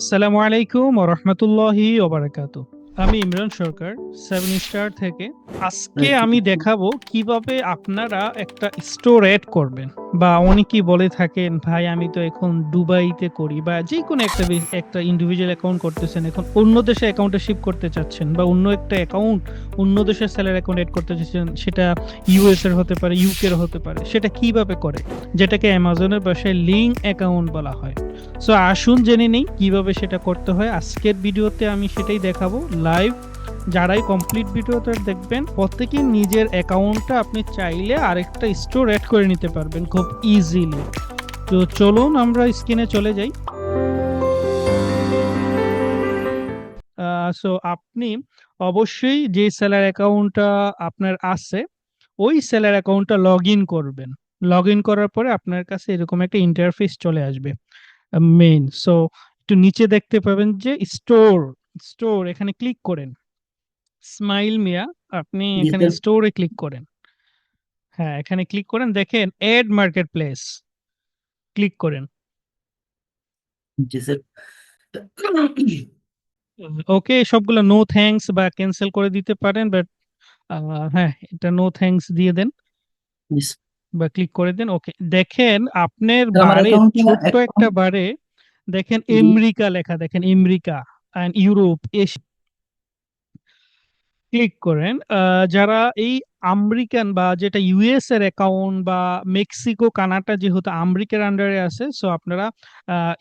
আসসালামু আলাইকুম ও রহমতুল্লাহি ওবারাকাতু আমি ইমরান সরকার সেভেন স্টার থেকে। আজকে আমি দেখাবো কীভাবে আপনারা একটা স্টোর অ্যাড করবেন। বা অনেকেই বলে থাকেন ভাই আমি তো এখন দুবাইতে করি। বা যে কোনো একটা একটা ইন্ডিভিজুয়াল অ্যাকাউন্ট করতেছেন এখন অন্য দেশে অ্যাকাউন্টে শিফট করতে চাচ্ছেন বা অন্য একটা অ্যাকাউন্ট অন্য দেশের স্যালারি অ্যাকাউন্ট অ্যাড করতে চাচ্ছেন সেটা ইউএস এর হতে পারে ইউকে এর হতে পারে সেটা কীভাবে করে? যেটাকে অ্যামাজনের ভাষায় লিঙ্ক অ্যাকাউন্ট বলা হয়। সো আসুন জেনে নেই কীভাবে সেটা করতে হয়। আজকের ভিডিওতে আমি সেটাই দেখাবো লাইভ যারাই কমপ্লিট ভিডিওটা দেখবেন, প্রত্যেকেই নিজের অ্যাকাউন্টটা আপনি চাইলে আরেকটা স্টোর অ্যাড করে নিতে পারবেন খুব ইজিলি তো চলুন আমরা স্ক্রিনে চলে যাই। সো আপনি অবশ্যই যে সেলার অ্যাকাউন্টটা আপনার আছে, ওই সেলার অ্যাকাউন্টটা লগ ইন করবেন। লগ ইন করার পরে আপনার কাছে এরকম একটা ইন্টারফেস চলে আসবে। মেইন সো একটু নিচে দেখতে পাবেন যে স্টোর স্টোর এখানে ক্লিক করেন। স্মাইল মিয়া আপনি এখানে স্টোরে ক্লিক করেন। হ্যাঁ এখানে ক্লিক করেন। দেখেন এড মার্কেট প্লেস ক্লিক করেন। জি স্যার ওকে সবগুলো নো থ্যাঙ্কস বা ক্যান্সেল করে দিতে পারেন বাট হ্যাঁ এটা নো থ্যাঙ্কস দিয়ে দেন। বা ক্লিক করে দেন ওকে দেখেন আপনার বারে ছোট্ট একটা বারে দেখেন আমেরিকা লেখা দেখেন America and Europe Asia click করেন যারা এই আমেরিকান বা যেটা ইউএস এর অ্যাকাউন্ট বা মেক্সিকো কানাডা যেহেতু আমেরিকার আন্ডারে আছে সো আপনারা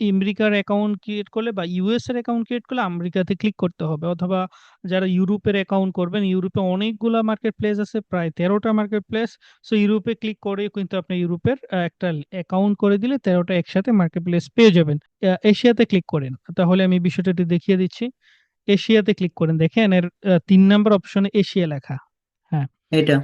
আমেরিকার অ্যাকাউন্ট ক্রিয়েট করলে বা ইউএস এর অ্যাকাউন্ট ক্রিয়েট করলে আমেরিকাতে ক্লিক করতে হবে। অথবা যারা ইউরোপের অ্যাকাউন্ট করবেন, ইউরোপে অনেকগুলা মার্কেট প্লেস আছে, প্রায় তেরোটা মার্কেট প্লেস সো ইউরোপে ক্লিক করে কিন্তু আপনি ইউরোপের একটা অ্যাকাউন্ট করে দিলে তেরোটা একসাথে মার্কেট প্লেস পেয়ে যাবেন। এশিয়াতে ক্লিক করেন। তাহলে আমি বিষয়টা দেখিয়ে দিচ্ছি। এশিয়াতে ক্লিক করেন। দেখেন এর তিন নাম্বার অপশনে এশিয়া লেখা। হ্যাঁ। এটা।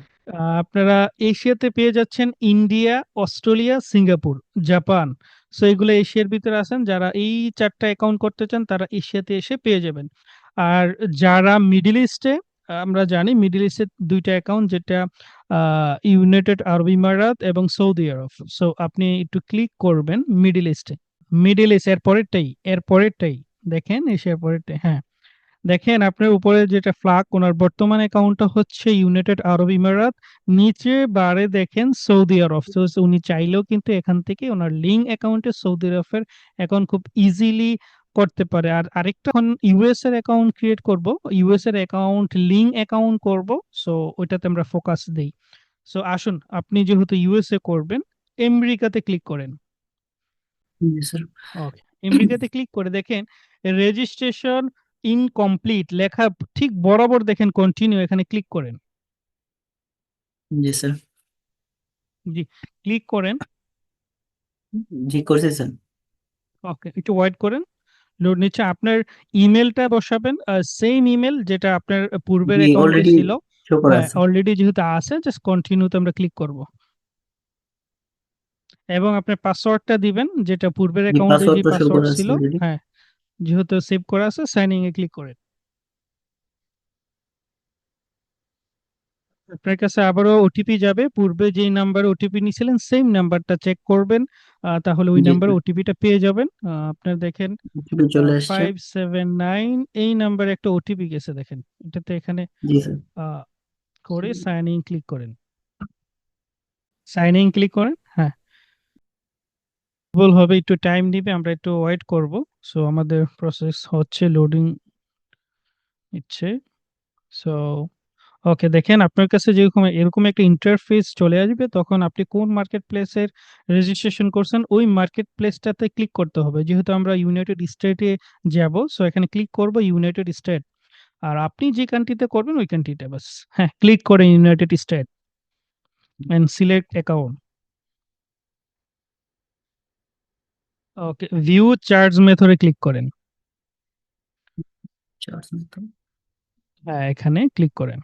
আপনারা এশিয়াতে পেয়ে যাচ্ছেন India Australia Singapore Japan. So এগুলো এশিয়ার ভিতরে আছেন। যারা এই চারটা অ্যাকাউন্ট করতে চান তারা এশিয়াতে এসে পেয়ে যাবেন। আর যারা মিডল ইস্টে আমরা জানি মিডল ইস্টের দুইটা অ্যাকাউন্ট যেটা ইউনাইটেড আরব ইমারাত এবং সৌদি আরব সো আপনি একটু ক্লিক করবেন মিডল ইস্টে মিডল ইস্ট এর পরেরটাই এর পরেরটাই দেখেন এশিয়ার পরেরটাই হ্যাঁ। দেখেন আপনার উপরে যেটা ফ্লাগ ওনার বর্তমান অ্যাকাউন্টটা হচ্ছে ইউনাইটেড আরব ইমারাত নিচে বারে দেখেন সৌদি আরব তো উনি চাইলেও কিন্তু এখান থেকে ওনার লিঙ্ক অ্যাকাউন্টে সৌদি আরবের অ্যাকাউন্ট খুব ইজিলি করতে পারে। আর আরেকটা এখন ইউএস এর অ্যাকাউন্ট ক্রিয়েট করব ইউএস এর অ্যাকাউন্ট লিঙ্ক অ্যাকাউন্ট করব সো ওইটাতে আমরা ফোকাস দেই। সো আসুন আপনি যেহেতু ইউএসএ করবেন আমেরিকাতে ক্লিক করেন। জি স্যার ওকে আমেরিকাতে ক্লিক করে দেখেন রেজিস্ট্রেশন ইনকমপ্লিট লেখা ঠিক বরাবর দেখেন কন্টিনিউ এখানে ক্লিক করেন। জি স্যার জি ক্লিক করেন। জি করছি স্যার ওকে একটু ওয়েট করেন। লোড নিচ্ছে। আপনার ইমেলটা বসাবেন সেম ইমেল যেটা আপনার পূর্বের অ্যাকাউন্টে ছিল। অলরেডি যেহেতু আছে জাস্ট কন্টিনিউতে আমরা ক্লিক করব। এবং আপনার পাসওয়ার্ডটা দিবেন যেটা পূর্বের অ্যাকাউন্টে যে পাসওয়ার্ড ছিল। হ্যাঁ। যেহেতু সেভ করা আছে সাইনিং এ ক্লিক করেন। আপনার কাছে আবারও ওটিপি যাবে। পূর্বে যেই নাম্বারে ওটিপি নিয়েছিলেন সেম নাম্বারটা চেক করবেন। তাহলে ওই নাম্বারে ওটিপিটা পেয়ে যাবেন। আপনার দেখেন ফাইভ সেভেন নাইন এই নাম্বারে একটা ওটিপি গেছে দেখেন। এটাতে এখানে করে সাইন ইন ক্লিক করেন। সাইন ইন ক্লিক করেন হ্যাঁ। বল হবে একটু টাইম নিবে আমরা একটু ওয়েট করব। সো আমাদের প্রসেস হচ্ছে লোডিং ইচ্ছে সো ওকে দেখেন আপনার কাছে যেরকম, এরকম একটা ইন্টারফেস চলে আসবে, তখন আপনি কোন মার্কেট প্লেসের রেজিস্ট্রেশন করছেন, ওই মার্কেট প্লেসটাতে ক্লিক করতে হবে। যেহেতু আমরা ইউনাইটেড স্টেটে যাব সো এখানে ক্লিক করব ইউনাইটেড স্টেট আর আপনি যে কান্ট্রিতে করবেন, ওই কান্ট্রিতে বাস। হ্যাঁ ক্লিক করে United State and select account okay view charge মেথডে ক্লিক করেন। চার্জ নিতে হ্যাঁ এখানে ক্লিক করেন।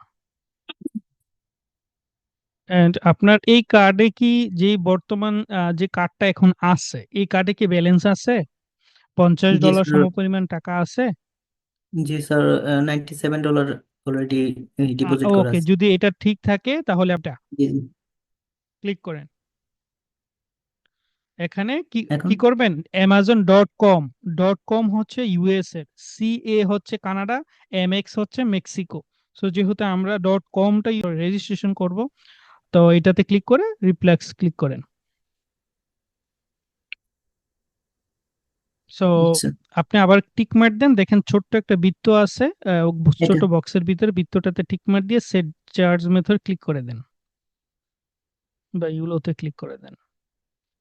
এন্ড আপনার এই কার্ডে কি যে বর্তমান যে কার্ডটা এখন আছে এই কার্ডে কি ব্যালেন্স আছে? পঞ্চাশ ডলার সমপরিমাণ টাকা আছে? জি sir ninety seven dollar already deposit করা ওকে যদি এটা ঠিক থাকে তাহলে আপনি ক্লিক করেন। এখানে কি কি করবেন? Amazon dot com dot com হচ্ছে ইউএস এর সিএ হচ্ছে কানাডা এমএক্স হচ্ছে মেক্সিকো সো যেহেতু আমরা. ডট কমটা রেজিস্ট্রেশন করব তো এটাতে ক্লিক করে রিপ্লেক্স ক্লিক করেন। সো আচ্ছা। আপনি আবার টিক মার্ক দেন দেখেন ছোট্ট একটা বৃত্ত আছে ছোট বক্সের ভিতরে বৃত্তটাতে টিক মার্ক দিয়ে সেট চার্জ মেথড ক্লিক করে দেন। বা ইউলোতে ক্লিক করে দেন।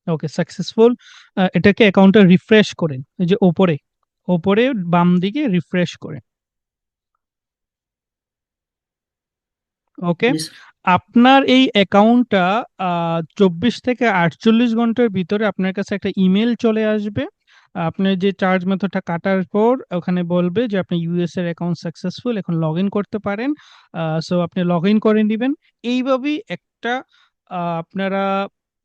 ওকে সাকসেসফুল এটাকে অ্যাকাউন্টটা রিফ্রেশ করেন এই যে ওপরে ওপরে বাম দিকে রিফ্রেশ করেন ওকে আপনার এই অ্যাকাউন্টটা চব্বিশ থেকে আটচল্লিশ ঘণ্টার ভিতরে আপনার কাছে একটা ইমেল চলে আসবে। আপনার যে চার্জ মেথডটা কাটার পর ওখানে বলবে যে আপনি ইউএস এর অ্যাকাউন্ট সাকসেসফুল এখন লগ ইন করতে পারেন। সো আপনি লগ ইন করে নেবেন। এইভাবেই একটা আপনারা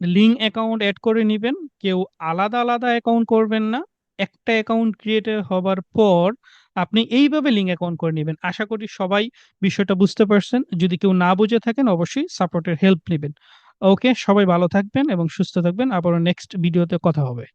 লিঙ্ক অ্যাকাউন্ট অ্যাড করে নেবেন। কেউ আলাদা আলাদা অ্যাকাউন্ট করবেন না। একটা অ্যাকাউন্ট ক্রিয়েট হবার পর আপনি এইভাবে লিঙ্ক অ্যাকাউন্ট করে নেবেন। আশা করি সবাই বিষয়টা বুঝতে পারছেন। যদি কেউ না বুঝে থাকেন, অবশ্যই সাপোর্টের হেল্প নেবেন। ওকে সবাই ভালো থাকবেন এবং সুস্থ থাকবেন। আবারও নেক্সট ভিডিওতে কথা হবে।